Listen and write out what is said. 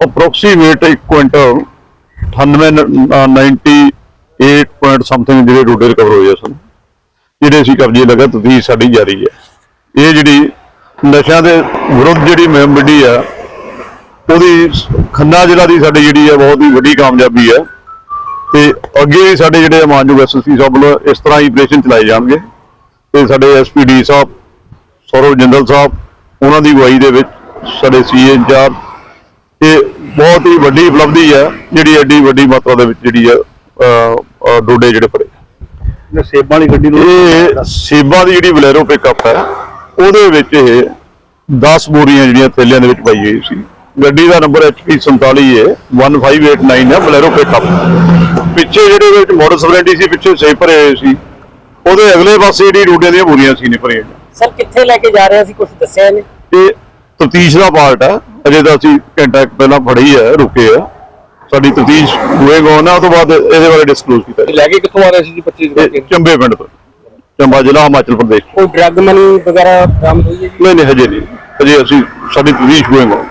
Approximate 1 quintal 98 point something ਜਿਹੜੇ ਰੋਡੇ recover ਹੋਏ ਸਨ। ਜਿਹੜੇ ਅਸੀਂ ਕਬਜ਼ੇ ਲਗਾ ਤਫਤੀਸ਼ ਸਾਡੀ ਜਾਰੀ ਹੈ। ਇਹ ਜਿਹੜੀ ਨਸ਼ਿਆਂ ਦੇ ਵਿਰੁੱਧ ਜਿਹੜੀ ਮੁਹਿੰਮ ਆ, ਉਹਦੀ ਖੰਨਾ ਜ਼ਿਲ੍ਹਾ ਦੀ ਸਾਡੀ ਜਿਹੜੀ ਹੈ ਬਹੁਤ ਹੀ ਵੱਡੀ ਕਾਮਯਾਬੀ ਹੈ ਤੇ ਅੱਗੇ ਵੀ ਸਾਡੇ ਜਿਹੜੇ ਮਾਨਯੋਗ ਐਸਐਸਪੀ ਸਾਹਿਬ ਵੱਲੋਂ ਇਸ ਤਰ੍ਹਾਂ ਹੀ ਆਪਰੇਸ਼ਨ ਚਲਾਏ ਜਾਣਗੇ। ਤੇ ਸਾਡੇ ਐਸਪੀਡੀ ਸਾਹਿਬ, ਸੌਰਵ ਜਿੰਦਲ ਸਾਹਿਬ, ਉਹਨਾਂ ਦੀ ਅਗਵਾਈ ਦੇ ਵਿੱਚ ਸਾਡੇ ਸੀਏ ਇੰਚਾਰਜ ਇਹ ਬਹੁਤ ਹੀ ਵੱਡੀ ਉਪਲਬਧੀ ਹੈ ਜਿਹੜੀ ਐਡੀ ਵੱਡੀ ਮਾਤਰਾ ਦੇ ਵਿੱਚ ਜਿਹੜੀ ਹੈ ਡੋਡੇ ਜਿਹੜੇ ਫੜੇ ਨੇ ਸੇਬਾਂ ਵਾਲੀ ਗੱਡੀ ਨੂੰ ਇਹ ਸੇਬਾ ਦੀ ਜਿਹੜੀ ਬਲੈਰੋ ਪਿਕਅਪ ਹੈ ਉਹਦੇ ਵਿੱਚ ਇਹ 10 ਬੋਰੀਆਂ ਜਿਹੜੀਆਂ ਥੈਲਿਆਂ ਦੇ ਵਿੱਚ ਪਾਈ ਹੋਈ ਸੀ। ਗੱਡੀ ਦਾ ਨੰਬਰ HP 47 ਹੈ 1589 ਹੈ ਬਲੈਰੋ ਪਿਕਅਪ ਪਿੱਛੇ ਜਿਹੜੇ ਵਿੱਚ ਮੋਟਰ ਸਪਲੈਂਡੀ ਸੀ ਪਿੱਛੇ ਸੇ ਭਰੇ ਹੋਏ ਸੀ। ਉਹਦੇ ਅਗਲੇ ਪਾਸੇ ਜਿਹੜੀ ਰੋਡਿਆਂ ਦੀਆਂ ਬੋਰੀਆਂ ਸੀ ਨੇ। ਭਰੀਆਂ ਸਰ ਕਿੱਥੇ ਲੈ ਕੇ ਜਾ ਰਹੇ ਸੀ ਕੁਝ ਦੱਸਿਆ ਨੇ ਇਹ ਤਫਤੀਸ਼ ਦਾ ਪਾਰਟ ਹੈ ਅਜੇ ਤਾਂ ਅਸੀਂ ਘੰਟਾ ਪਹਿਲਾਂ ਫੜੀ ਹੈ ਰੁਕੇ ਆ। ਸਾਡੀ ਤਫਤੀਸ਼ ਹੋਏਗਾ ਨਾ ਉਹ ਤੋਂ ਬਾਅਦ ਇਹਦੇ ਬਾਰੇ ਡਿਸਕਲੋਜ਼ ਕੀਤਾ। ਲੈ ਕੇ ਕਿੱਥੋਂ ਆ ਰਹੇ ਸੀ ਜੀ 25 ਇਹ ਚੰਬੇ ਪਿੰਡ ਤੋਂ। ਚੰਬਾ ਜ਼ਿਲ੍ਹਾ ਹਿਮਾਚਲ ਪ੍ਰਦੇਸ਼। ਕੋਈ ਡਰੱਗ ਮਨੀ ਵਗੈਰਾ ਬਰਾਮਦ ਹੋਈ ਹੈ ਜੀ? ਨਹੀਂ ਨਹੀਂ ਹਜੇ ਨਹੀਂ। ਹਜੇ ਅਸੀਂ ਸਾਡੀ ਤਫਤੀਸ਼ ਹੋਏਗਾ